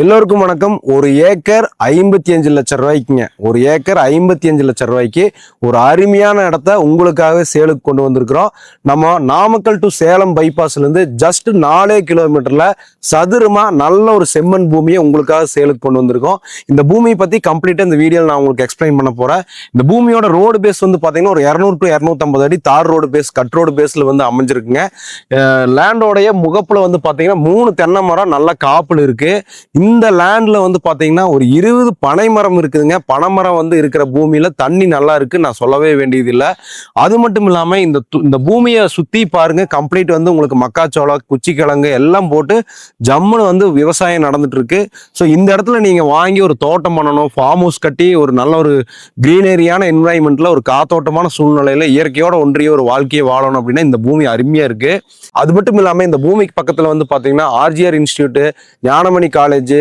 எல்லோருக்கும் வணக்கம். ஒரு ஏக்கர் ஐம்பத்தி அஞ்சு லட்சம் ரூபாய்க்குங்க. ஒரு ஏக்கர் ஐம்பத்தி அஞ்சு லட்சம் ரூபாய்க்கு ஒரு அருமையான இடத்த உங்களுக்காக சேலுக்கு கொண்டு வந்திருக்கிறோம். நம்ம நாமக்கல் டு சேலம் பைபாஸ்லேருந்து ஜஸ்ட் நாலே கிலோமீட்டரில் சதுரமாக நல்ல ஒரு செம்மண் பூமியை உங்களுக்காக சேலுக்கு கொண்டு வந்திருக்கோம். இந்த பூமியை பற்றி கம்ப்ளீட்டாக இந்த வீடியோவில் நான் உங்களுக்கு எக்ஸ்பிளைன் பண்ண போகிறேன் இந்த பூமியோட ரோடு பேஸ் வந்து பார்த்தீங்கன்னா ஒரு இரநூறு டு இரநூத்தம்பது அடி தார் ரோடு பேஸ் கட் ரோடு பேஸில் வந்து அமைஞ்சிருக்குங்க. லேண்டோடைய முகப்பில் வந்து பார்த்தீங்கன்னா மூணு தென்னை மரம் நல்ல காப்பில் இருக்குது இந்த லேண்டில் வந்து பார்த்தீங்கன்னா ஒரு இருபது பனை மரம் இருக்குதுங்க. பனைமரம் வந்து இருக்கிற பூமியில் தண்ணி நல்லா இருக்கு. நான் சொல்லவே வேண்டியதில்லை. அது மட்டும் இல்லாமல் இந்த து- இந்த பூமியை சுற்றி பாருங்கள் கம்ப்ளீட் வந்து உங்களுக்கு மக்காச்சோளம் குச்சிக்கிழங்கு எல்லாம் போட்டு ஜம்முன்னு வந்து விவசாயம் நடந்துட்டு இருக்கு. ஸோ இந்த இடத்துல நீங்கள் வாங்கி ஒரு தோட்டம் பண்ணணும். ஃபார்ம் ஹவுஸ் கட்டி ஒரு நல்ல ஒரு கிரீனரியான என்வாயன்மெண்ட்டில் ஒரு காத்தோட்டமான சூழ்நிலையில் இயற்கையோட ஒன்றிய ஒரு வாழ்க்கையை வாழணும் அப்படின்னா இந்த பூமி அருமையாக இருக்குது அது மட்டும் இல்லாமல் இந்த பூமிக்கு பக்கத்தில் வந்து பார்த்தீங்கன்னா ஆர்ஜிஆர் இன்ஸ்டியூட்டு ஞானமணி காலேஜ்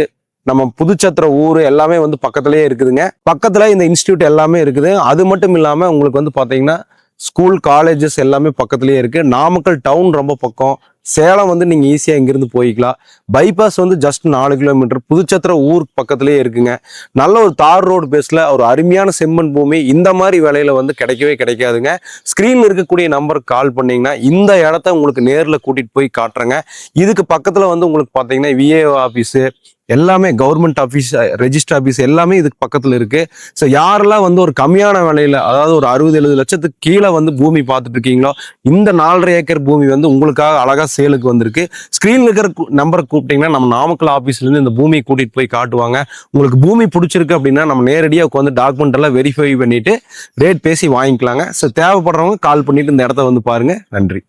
நம்ம புதுச்சத்திர ஊர் எல்லாமே வந்து பக்கத்துலேயே இருக்குதுங்க. பக்கத்தில் இந்த இன்ஸ்டியூட் எல்லாமே இருக்குது. அது மட்டும் இல்லாமல் உங்களுக்கு வந்து பார்த்தீங்கன்னா ஸ்கூல் காலேஜஸ் எல்லாமே பக்கத்துலேயே இருக்குது நாமக்கல் டவுன் ரொம்ப பக்கம். சேலம் வந்து நீங்கள் ஈஸியாக இங்கேருந்து போய்க்கலாம். பைபாஸ் வந்து ஜஸ்ட் நாலு கிலோமீட்டர் புதுச்சத்திர ஊர் பக்கத்துலேயே இருக்குங்க. நல்ல ஒரு தார் ரோடு பேஸில் ஒரு அருமையான செம்மண் பூமி. இந்த மாதிரி விலையில் வந்து கிடைக்கவே கிடைக்காதுங்க. ஸ்க்ரீனில் இருக்கக்கூடிய நம்பருக்கு கால் பண்ணிங்கன்னா இந்த இடத்த உங்களுக்கு நேரில் கூட்டிகிட்டு போய் காட்டுறேங்க. இதுக்கு பக்கத்தில் வந்து உங்களுக்கு பார்த்தீங்கன்னா விஏஓ ஆஃபீஸு எல்லாமே கவர்மெண்ட் ஆஃபீஸ் ரெஜிஸ்டர் ஆஃபீஸ் எல்லாமே இதுக்கு பக்கத்தில் இருக்கு. ஸோ யாரெல்லாம் வந்து ஒரு கம்மியான விலையில அதாவது ஒரு அறுபது எழுபது லட்சத்துக்கு கீழே வந்து பூமி பார்த்துட்டு இருக்கீங்களோ இந்த நாலரை ஏக்கர் பூமி வந்து உங்களுக்காக அழகா சேலுக்கு வந்திருக்கு. ஸ்க்ரீன்ல இருக்கிற நம்பரை கூப்பிட்டீங்கன்னா நம்ம நாமக்கல் ஆஃபீஸ்லேருந்து இந்த பூமியை கூட்டிட்டு போய் காட்டுவாங்க. உங்களுக்கு பூமி பிடிச்சிருக்கு அப்படின்னா நம்ம நேரடியாக உட்காந்து டாக்குமெண்ட் எல்லாம் வெரிஃபை பண்ணிட்டு ரேட் பேசி வாங்கிக்கலாங்க. ஸோ தேவைப்படுறவங்க கால் பண்ணிட்டு இந்த இடத்த வந்து பாருங்க. நன்றி.